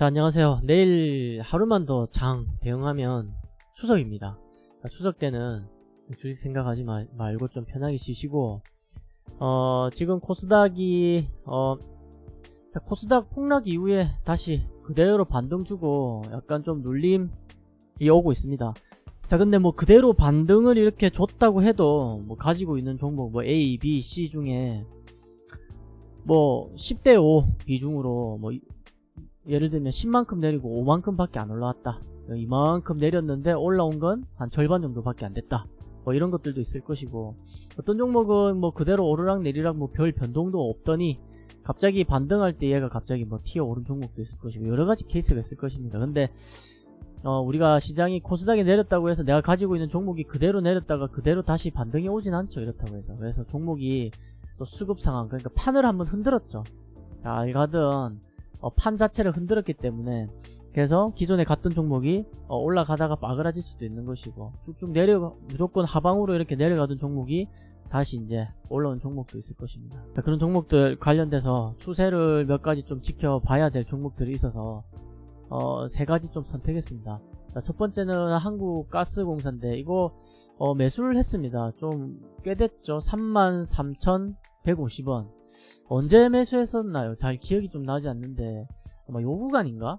자 안녕하세요. 내일 하루만 더 장 대응하면 추석입니다. 자, 추석 때는 주식 생각하지 마- 말고 좀 편하게 쉬시고 어 지금 코스닥이 어 자, 코스닥 폭락 이후에 다시 그대로 반등 주고 약간 좀 눌림이 오고 있습니다. 자 근데 뭐 그대로 반등을 이렇게 줬다고 해도 뭐 가지고 있는 종목 뭐 A, B, C 중에 뭐 10대 5 비중으로 뭐 이- 예를 들면 10만큼 내리고 5만큼 밖에 안 올라왔다. 이만큼 내렸는데 올라온 건 한 절반 정도밖에 안 됐다. 뭐 이런 것들도 있을 것이고 어떤 종목은 뭐 그대로 오르락 내리락 뭐 별 변동도 없더니 갑자기 반등할 때 얘가 갑자기 뭐 튀어 오른 종목도 있을 것이고 여러 가지 케이스가 있을 것입니다. 근데 어, 우리가 시장이 코스닥이 내렸다고 해서 내가 가지고 있는 종목이 그대로 내렸다가 그대로 다시 반등이 오진 않죠 이렇다고 해서. 그래서 종목이 또 수급 상황 그러니까 판을 한번 흔들었죠. 자 알가든 어, 판 자체를 흔들었기 때문에 그래서 기존에 갔던 종목이 어, 올라가다가 빠그라질 수도 있는 것이고 쭉쭉 내려 무조건 하방으로 이렇게 내려가던 종목이 다시 이제 올라온 종목도 있을 것입니다. 자, 그런 종목들 관련돼서 추세를 몇 가지 좀 지켜봐야 될 종목들이 있어서 어, 세 가지 좀 선택했습니다 자, 첫 번째는 한국가스공사인데 이거 어, 매수를 했습니다. 좀 꽤 됐죠. 33,150원. 언제 매수했었나요? 잘 기억이 좀 나지 않는데 아마 요 구간인가?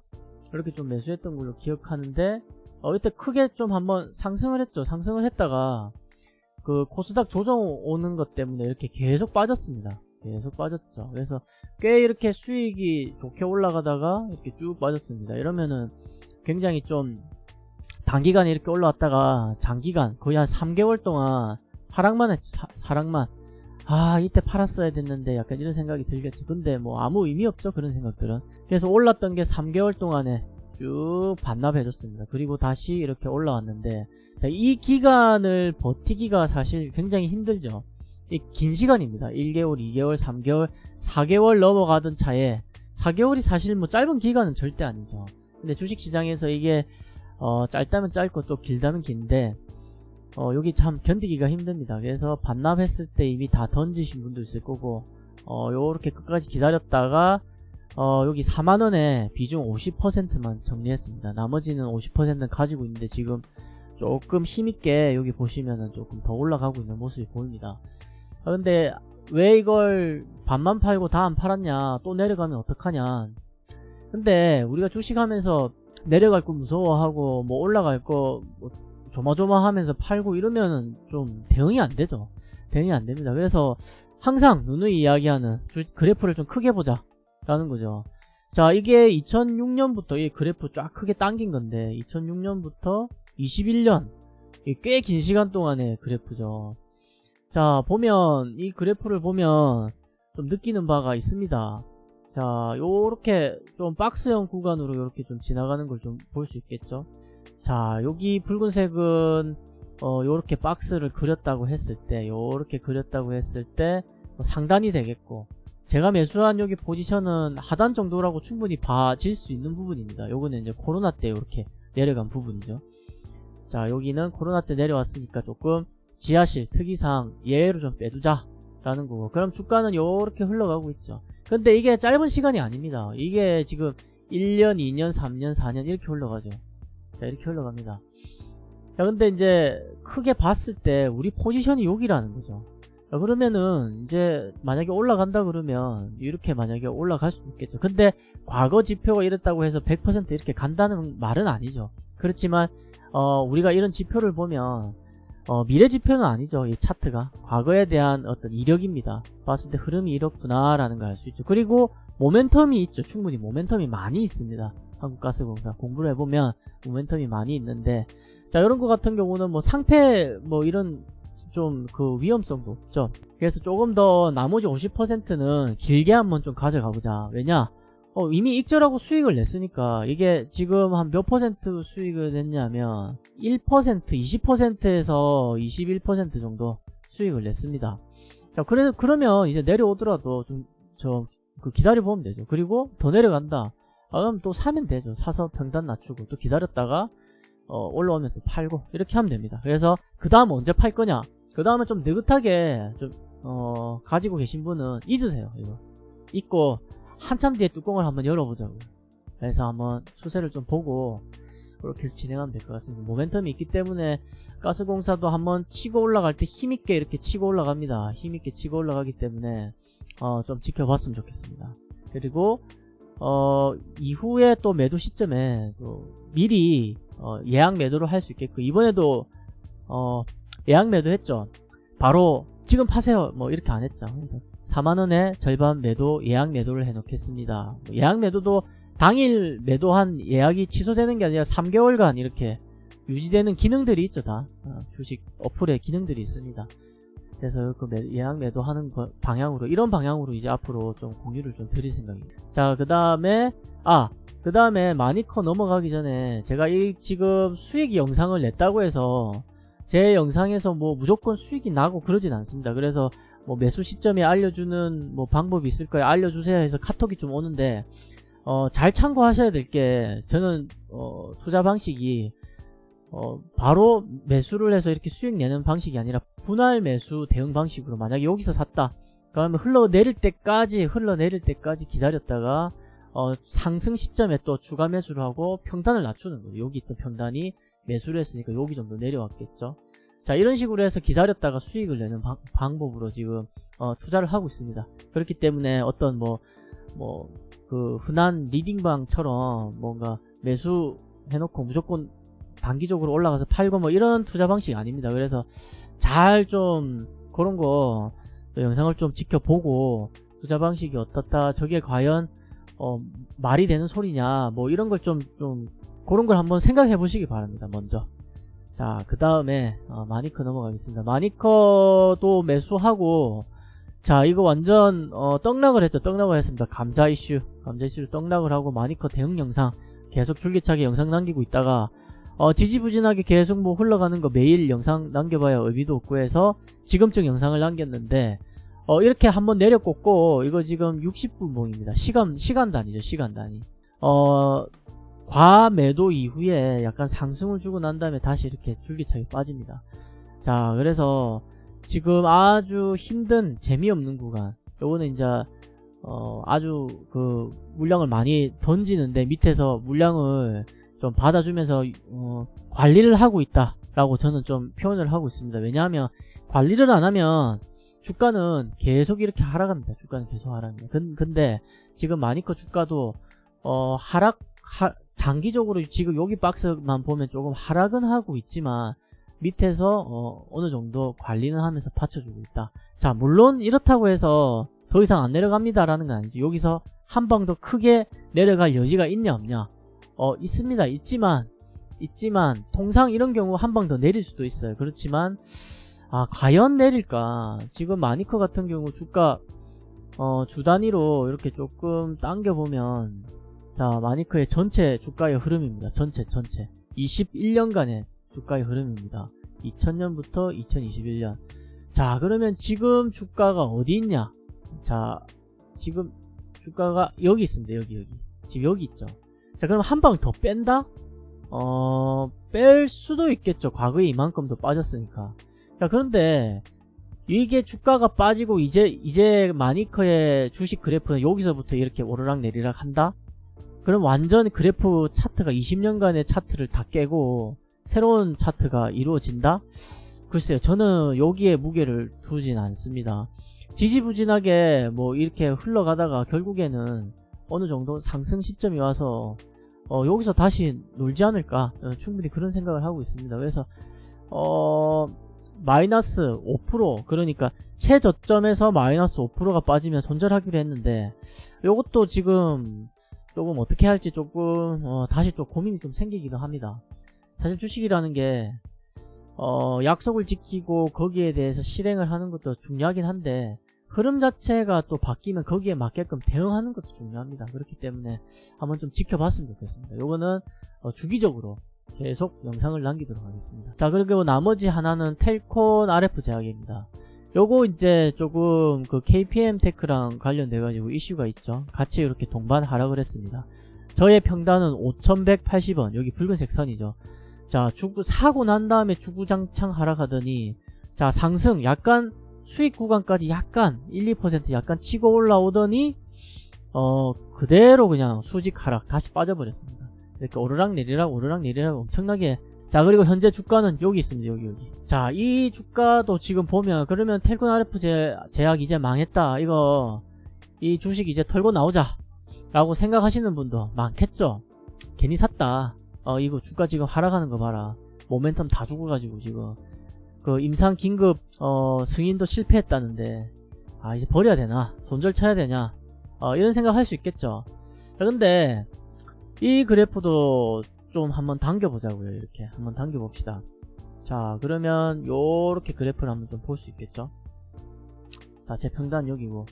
이렇게 좀 매수했던 걸로 기억하는데 어, 이때 크게 좀 한번 상승을 했죠. 상승을 했다가 그 코스닥 조정 오는 것 때문에 이렇게 계속 빠졌습니다. 계속 빠졌죠. 그래서 꽤 이렇게 수익이 좋게 올라가다가 이렇게 쭉 빠졌습니다. 이러면은 굉장히 좀 단기간에 이렇게 올라왔다가 장기간 거의 한 3개월 동안 하락만 했죠 사- 하락만. 아 이때 팔았어야 됐는데 약간 이런 생각이 들겠죠 근데 뭐 아무 의미 없죠 그런 생각들은. 그래서 올랐던 게 3개월 동안에 쭉 반납해 줬습니다. 그리고 다시 이렇게 올라왔는데 자, 이 기간을 버티기가 사실 굉장히 힘들죠. 이긴 시간입니다. 1개월 2개월 3개월 4개월 넘어가던 차에 4개월이 사실 뭐 짧은 기간은 절대 아니죠. 근데 주식시장에서 이게 어, 짧다면 짧고 또 길다면 긴데 어, 여기 참 견디기가 힘듭니다. 그래서 반납했을 때 이미 다 던지신 분도 있을 거고 어, 요렇게 끝까지 기다렸다가 어, 여기 4만원에 비중 50%만 정리했습니다. 나머지는 50%는 가지고 있는데 지금 조금 힘있게 여기 보시면은 조금 더 올라가고 있는 모습이 보입니다. 아, 근데 왜 이걸 반만 팔고 다 안 팔았냐 또 내려가면 어떡하냐 근데 우리가 주식하면서 내려갈 거 무서워하고 뭐 올라갈 거 뭐 조마조마하면서 팔고 이러면은 좀 대응이 안 되죠. 대응이 안 됩니다. 그래서 항상 누누이 이야기하는 주- 그래프를 좀 크게 보자 라는 거죠. 자 이게 2006년부터 이 그래프 쫙 크게 당긴 건데 2006년부터 21년 꽤 긴 시간 동안의 그래프죠. 자 보면 이 그래프를 보면 좀 느끼는 바가 있습니다. 자 요렇게 좀 박스형 구간으로 이렇게 좀 지나가는 걸 좀 볼 수 있겠죠. 자 여기 붉은색은 어 요렇게 박스를 그렸다고 했을 때 요렇게 그렸다고 했을 때 뭐 상단이 되겠고 제가 매수한 여기 포지션은 하단 정도라고 충분히 봐질 수 있는 부분입니다. 요거는 이제 코로나 때 이렇게 내려간 부분이죠. 자 여기는 코로나 때 내려왔으니까 조금 지하실 특이사항 예외로 좀 빼두자 라는 거고. 그럼 주가는 요렇게 흘러가고 있죠. 근데 이게 짧은 시간이 아닙니다. 이게 지금 1년 2년 3년 4년 이렇게 흘러가죠. 자 이렇게 흘러갑니다. 자 근데 이제 크게 봤을 때 우리 포지션이 여기라는 거죠. 자, 그러면은 이제 만약에 올라간다 그러면 이렇게 만약에 올라갈 수 있겠죠. 근데 과거 지표가 이랬다고 해서 100% 이렇게 간다는 말은 아니죠. 그렇지만 어, 우리가 이런 지표를 보면 어, 미래 지표는 아니죠 이 차트가. 과거에 대한 어떤 이력입니다. 봤을 때 흐름이 이렇구나 라는 걸 알 수 있죠. 그리고 모멘텀이 있죠. 충분히 모멘텀이 많이 있습니다. 한국가스공사 공부를 해보면 모멘텀이 많이 있는데. 자 이런 거 같은 경우는 뭐 상패 뭐 이런 좀 그 위험성도 없죠. 그래서 조금 더 나머지 50%는 길게 한번 좀 가져가 보자. 왜냐 어, 이미 익절하고 수익을 냈으니까 이게 지금 한 몇 퍼센트 수익을 냈냐면 1% 20%에서 21% 정도 수익을 냈습니다. 자 그래 그러면 이제 내려오더라도 좀 저 그 기다려 보면 되죠. 그리고 더 내려간다. 아, 그럼 또 사면 되죠. 사서 평단 낮추고 또 기다렸다가 어, 올라오면 또 팔고 이렇게 하면 됩니다. 그래서 그 다음 언제 팔 거냐? 그 다음에 좀 느긋하게 좀 어, 가지고 계신 분은 잊으세요. 이거. 잊고 한참 뒤에 뚜껑을 한번 열어보자고 그래서 한번 추세를 좀 보고 그렇게 진행하면 될 것 같습니다. 모멘텀이 있기 때문에 가스공사도 한번 치고 올라갈 때 힘있게 이렇게 치고 올라갑니다. 힘있게 치고 올라가기 때문에 어, 좀 지켜봤으면 좋겠습니다. 그리고 어, 이후에 또 매도 시점에 또 미리 어, 예약 매도를 할 수 있게끔 이번에도 어, 예약 매도 했죠. 바로 지금 파세요. 뭐 이렇게 안 했죠. 그래서 4만원에 절반 매도 예약 매도를 해놓겠습니다. 뭐 예약 매도도 당일 매도한 예약이 취소되는 게 아니라 3개월간 이렇게 유지되는 기능들이 있죠 다. 어, 주식 어플에 기능들이 있습니다. 그래서 그 매- 예약 매도하는 거- 방향으로 이런 방향으로 이제 앞으로 좀 공유를 좀 드릴 생각입니다. 자그 다음에 아 그 다음에 마니커 넘어가기 전에 제가 이 지금 수익 영상을 냈다고 해서 제 영상에서 뭐 무조건 수익이 나고 그러진 않습니다. 그래서 뭐 매수 시점에 알려주는 뭐 방법이 있을 거예요. 알려주세요 해서 카톡이 좀 오는데 어, 잘 참고하셔야 될 게 저는 어, 투자 방식이 어, 바로 매수를 해서 이렇게 수익 내는 방식이 아니라 분할 매수 대응 방식으로 만약에 여기서 샀다. 그러면 흘러내릴 때까지 흘러내릴 때까지 기다렸다가 어, 상승 시점에 또 추가 매수를 하고 평단을 낮추는 거예요. 여기 있던 평단이 매수를 했으니까 여기 정도 내려왔겠죠 자 이런 식으로 해서 기다렸다가 수익을 내는 방, 방법으로 지금 어, 투자를 하고 있습니다 그렇기 때문에 어떤 뭐 뭐 그 흔한 리딩방처럼 뭔가 매수 해놓고 무조건 단기적으로 올라가서 팔고 뭐 이런 투자 방식 아닙니다. 그래서 잘 좀 그런 거또 영상을 좀 지켜보고 투자 방식이 어떻다 저게 과연 어 말이 되는 소리냐 뭐 이런 걸 좀좀 그런 걸 한번 생각해 보시기 바랍니다. 먼저 자 그 다음에 어, 마니커 넘어가겠습니다. 마니커도 매수하고 자 이거 완전 어, 떡락을 했죠. 떡락을 했습니다. 감자 이슈. 감자 이슈를 떡락을 하고 마니커 대응 영상 계속 줄기차게 영상 남기고 있다가 어, 지지부진하게 계속 뭐 흘러가는 거 매일 영상 남겨봐야 의미도 없고 해서 지금쯤 영상을 남겼는데 어, 이렇게 한번 내려꽂고 이거 지금 60분봉입니다. 시간 시간 단위죠 시간 단위. 어 과매도 이후에 약간 상승을 주고 난 다음에 다시 이렇게 줄기차게 빠집니다. 자 그래서 지금 아주 힘든 재미없는 구간. 요거는 이제 어 아주 그 물량을 많이 던지는데 밑에서 물량을 좀 받아주면서 어 관리를 하고 있다 라고 저는 좀 표현을 하고 있습니다. 왜냐하면 관리를 안 하면 주가는 계속 이렇게 하락합니다. 주가는 계속 하락합니다. 근, 근데 지금 마니커 주가도 어 하락 하, 장기적으로 지금 여기 박스만 보면 조금 하락은 하고 있지만 밑에서 어, 어느 정도 관리는 하면서 받쳐주고 있다. 자, 물론 이렇다고 해서 더 이상 안 내려갑니다라는 건 아니죠. 여기서 한 방 더 크게 내려갈 여지가 있냐 없냐? 어, 있습니다. 있지만 있지만 통상 이런 경우 한 방 더 내릴 수도 있어요. 그렇지만 아, 과연 내릴까? 지금 마니커 같은 경우 주가 어, 주 단위로 이렇게 조금 당겨 보면 자, 마니커의 전체 주가의 흐름입니다. 전체 전체 21년간의 주가의 흐름입니다. 2000년부터 2021년. 자, 그러면 지금 주가가 어디 있냐? 자, 지금 주가가 여기 있습니다. 여기, 여기. 지금 여기 있죠. 자, 그럼 한 방 더 뺀다? 어, 뺄 수도 있겠죠. 과거에 이만큼 더 빠졌으니까. 자, 그런데 이게 주가가 빠지고 이제, 이제 마니커의 주식 그래프는 여기서부터 이렇게 오르락 내리락 한다? 그럼 완전 그래프 차트가 20년간의 차트를 다 깨고 새로운 차트가 이루어진다? 글쎄요, 저는 여기에 무게를 두진 않습니다. 지지부진하게 뭐 이렇게 흘러가다가 결국에는 어느 정도 상승 시점이 와서 어, 여기서 다시 놀지 않을까? 어, 충분히 그런 생각을 하고 있습니다. 그래서 어, 마이너스 5% 그러니까 최저점에서 마이너스 5%가 빠지면 손절하기로 했는데 요것도 지금 조금 어떻게 할지 조금 어, 다시 또 고민이 좀 생기기도 합니다. 사실 주식이라는 게 어, 약속을 지키고 거기에 대해서 실행을 하는 것도 중요하긴 한데 흐름 자체가 또 바뀌면 거기에 맞게끔 대응하는 것도 중요합니다. 그렇기 때문에 한번 좀 지켜봤으면 좋겠습니다. 요거는 어, 주기적으로 계속 영상을 남기도록 하겠습니다. 자 그리고 나머지 하나는 텔콘 RF 제약입니다. 요거 이제 조금 그 KPM 테크랑 관련돼 가지고 이슈가 있죠. 같이 이렇게 동반 하락을 했습니다. 저의 평단은 5180원 여기 붉은색 선이죠. 자 주구 사고 난 다음에 주구장창 하락하더니 자 상승 약간 수익 구간까지 약간 1, 2% 약간 치고 올라오더니 어 그대로 그냥 수직 하락 다시 빠져버렸습니다. 이렇게 오르락 내리락 오르락 내리락 엄청나게 자 그리고 현재 주가는 여기 있습니다. 여기 여기. 자 이 주가도 지금 보면 그러면 텔콘 RF 제, 제약 이제 망했다. 이거 이 주식 이제 털고 나오자. 라고 생각하시는 분도 많겠죠? 괜히 샀다. 어 이거 주가 지금 하락하는 거 봐라. 모멘텀 다 죽어가지고 지금. 그 임상 긴급 어 승인도 실패했다는데. 아 이제 버려야 되나? 손절 쳐야 되냐? 어 이런 생각 할 수 있겠죠. 자 근데 이 그래프도 좀 한번 당겨보자고요 이렇게. 한번 당겨봅시다. 자 그러면 요렇게 그래프를 한번 좀 볼 수 있겠죠? 자제 평단 여기고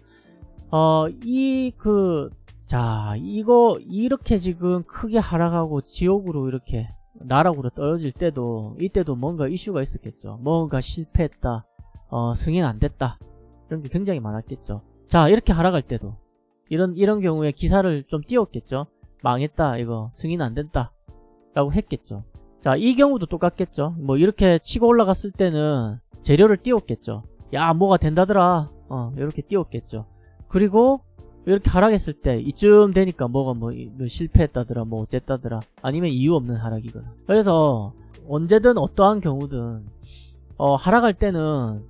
어이 그 자 이거 이렇게 지금 크게 하락하고 지옥으로 이렇게 나락으로 떨어질 때도 이때도 뭔가 이슈가 있었겠죠. 뭔가 실패했다. 어 승인 안 됐다. 이런 게 굉장히 많았겠죠. 자 이렇게 하락할 때도. 이런 이런 경우에 기사를 좀 띄웠겠죠? 망했다 이거. 승인 안 된다 라고 했겠죠. 자 이 경우도 똑같겠죠. 뭐 이렇게 치고 올라갔을 때는 재료를 띄웠겠죠. 야 뭐가 된다더라. 어 이렇게 띄웠겠죠. 그리고 이렇게 하락했을 때 이쯤 되니까 뭐가 뭐, 이- 뭐 실패했다더라 뭐 어쨌다더라 아니면 이유 없는 하락이거나. 그래서 언제든 어떠한 경우든 어 하락할 때는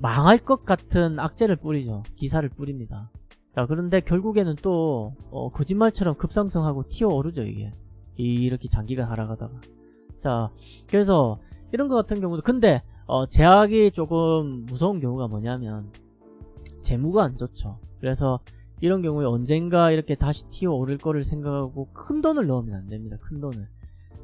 망할 것 같은 악재를 뿌리죠. 기사를 뿌립니다. 자 그런데 결국에는 또 어, 거짓말처럼 급상승하고 튀어오르죠 이게 이- 이렇게 장기간 하락하다가. 자 그래서 이런 것 같은 경우도 근데 어, 제약이 조금 무서운 경우가 뭐냐면 재무가 안 좋죠. 그래서 이런 경우에 언젠가 이렇게 다시 튀어 오를 거를 생각하고 큰 돈을 넣으면 안 됩니다 큰 돈을.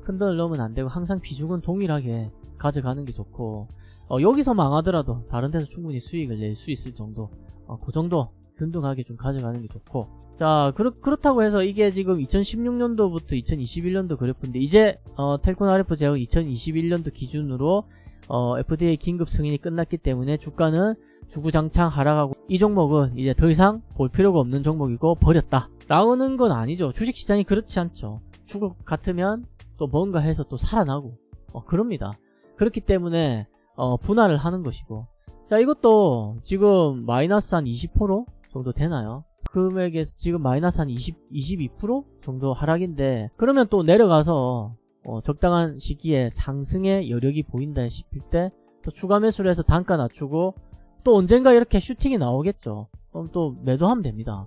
큰 돈을 넣으면 안 되고 항상 비중은 동일하게 가져가는 게 좋고 어, 여기서 망하더라도 다른 데서 충분히 수익을 낼 수 있을 정도 어, 그 정도 균등하게 좀 가져가는 게 좋고 자 그렇, 그렇다고 해서 이게 지금 2016년도부터 2021년도 그래프인데 이제 어, 텔콘 RF 제약 2021년도 기준으로 어, FDA 긴급 승인이 끝났기 때문에 주가는 주구장창 하락하고 이 종목은 이제 더 이상 볼 필요가 없는 종목이고 버렸다. 라는 건 아니죠. 주식시장이 그렇지 않죠. 죽을 것 같으면 또 뭔가 해서 또 살아나고 어, 그럽니다. 그렇기 때문에 어, 분할을 하는 것이고. 자 이것도 지금 마이너스 한 20% 정도 되나요? 금액에서 지금 마이너스 한 20, 22% 정도 하락인데 그러면 또 내려가서 어, 적당한 시기에 상승의 여력이 보인다 싶을 때 또 추가 매수를 해서 단가 낮추고 또 언젠가 이렇게 슈팅이 나오겠죠. 그럼 또 매도하면 됩니다.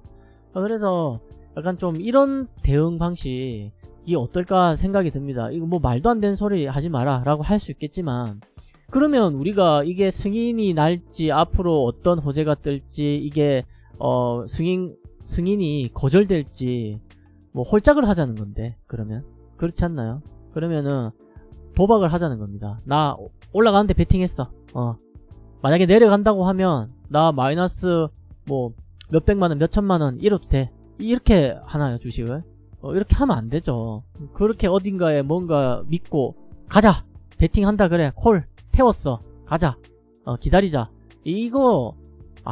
아, 그래서 약간 좀 이런 대응 방식이 어떨까 생각이 듭니다. 이거 뭐 말도 안 되는 소리 하지 마라 라고 할 수 있겠지만 그러면 우리가 이게 승인이 날지 앞으로 어떤 호재가 뜰지 이게 어 승인 승인이 거절될지 뭐 홀짝을 하자는 건데 그러면 그렇지 않나요? 그러면은 도박을 하자는 겁니다. 나 올라가는데 베팅했어. 어 만약에 내려간다고 하면 나 마이너스 뭐 몇백만 원, 몇천만 원 이래도 돼. 이렇게 하나요 주식을? 어, 이렇게 하면 안 되죠. 그렇게 어딘가에 뭔가 믿고 가자 베팅한다 그래 콜 태웠어 가자 어, 기다리자 이거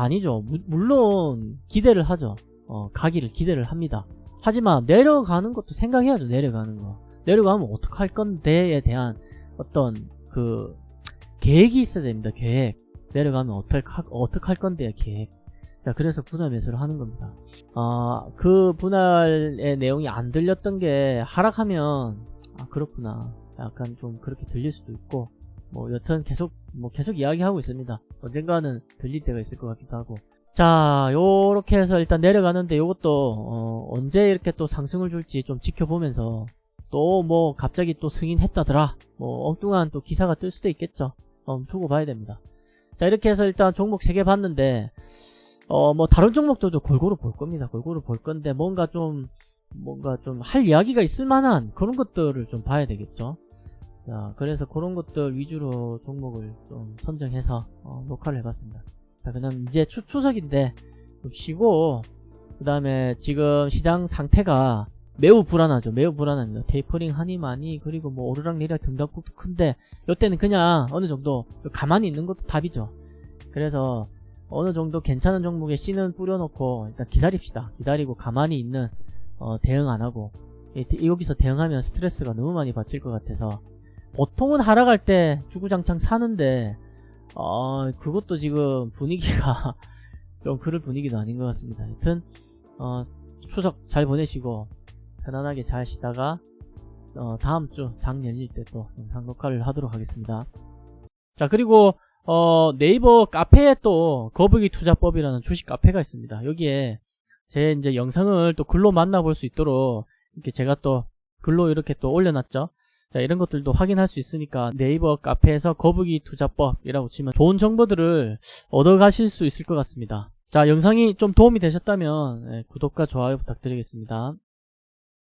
아니죠. 무- 물론 기대를 하죠. 어, 가기를 기대를 합니다. 하지만 내려가는 것도 생각해야죠 내려가는 거. 내려가면 어떡할 건데에 대한 어떤 그 계획이 있어야 됩니다 계획. 내려가면 어떡할, 어떡할 건데요 계획. 자 그래서 분할 매수를 하는 겁니다. 아, 그 분할의 내용이 안 들렸던 게 하락하면 아 그렇구나. 약간 좀 그렇게 들릴 수도 있고 뭐 여튼 계속 뭐 계속 이야기하고 있습니다. 언젠가는 들릴 때가 있을 것 같기도 하고. 자 요렇게 해서 일단 내려가는데 요것도 어, 언제 이렇게 또 상승을 줄지 좀 지켜보면서 또 뭐 갑자기 또 승인했다더라. 뭐 엉뚱한 또 기사가 뜰 수도 있겠죠. 어, 두고 봐야 됩니다. 자 이렇게 해서 일단 종목 3개 봤는데 어 뭐 다른 종목들도 골고루 볼 겁니다. 골고루 볼 건데 뭔가 좀 뭔가 좀 할 이야기가 있을 만한 그런 것들을 좀 봐야 되겠죠 자 그래서 그런 것들 위주로 종목을 좀 선정해서 어, 녹화를 해봤습니다. 자 그다음 이제 추, 추석인데 좀 쉬고 그 다음에 지금 시장 상태가 매우 불안하죠. 매우 불안합니다. 테이퍼링 하니 많이 그리고 뭐 오르락 내리락 등락폭도 큰데 이때는 그냥 어느 정도 가만히 있는 것도 답이죠. 그래서 어느 정도 괜찮은 종목에 씨는 뿌려놓고 일단 기다립시다. 기다리고 가만히 있는 어, 대응 안 하고 이- 여기서 대응하면 스트레스가 너무 많이 받칠 것 같아서 보통은 하락할 때 주구장창 사는데 어 그것도 지금 분위기가 좀 그럴 분위기도 아닌 것 같습니다. 하여튼 어 추석 잘 보내시고 편안하게 잘 쉬다가 어, 다음 주 장 열릴 때 또 영상 녹화를 하도록 하겠습니다. 자 그리고 어, 네이버 카페에 또 거북이 투자법이라는 주식 카페가 있습니다. 여기에 제 이제 영상을 또 글로 만나볼 수 있도록 이렇게 제가 또 글로 이렇게 또 올려놨죠. 자, 이런 것들도 확인할 수 있으니까 네이버 카페에서 거북이 투자법이라고 치면 좋은 정보들을 얻어 가실 수 있을 것 같습니다. 자, 영상이 좀 도움이 되셨다면 예, 구독과 좋아요 부탁드리겠습니다.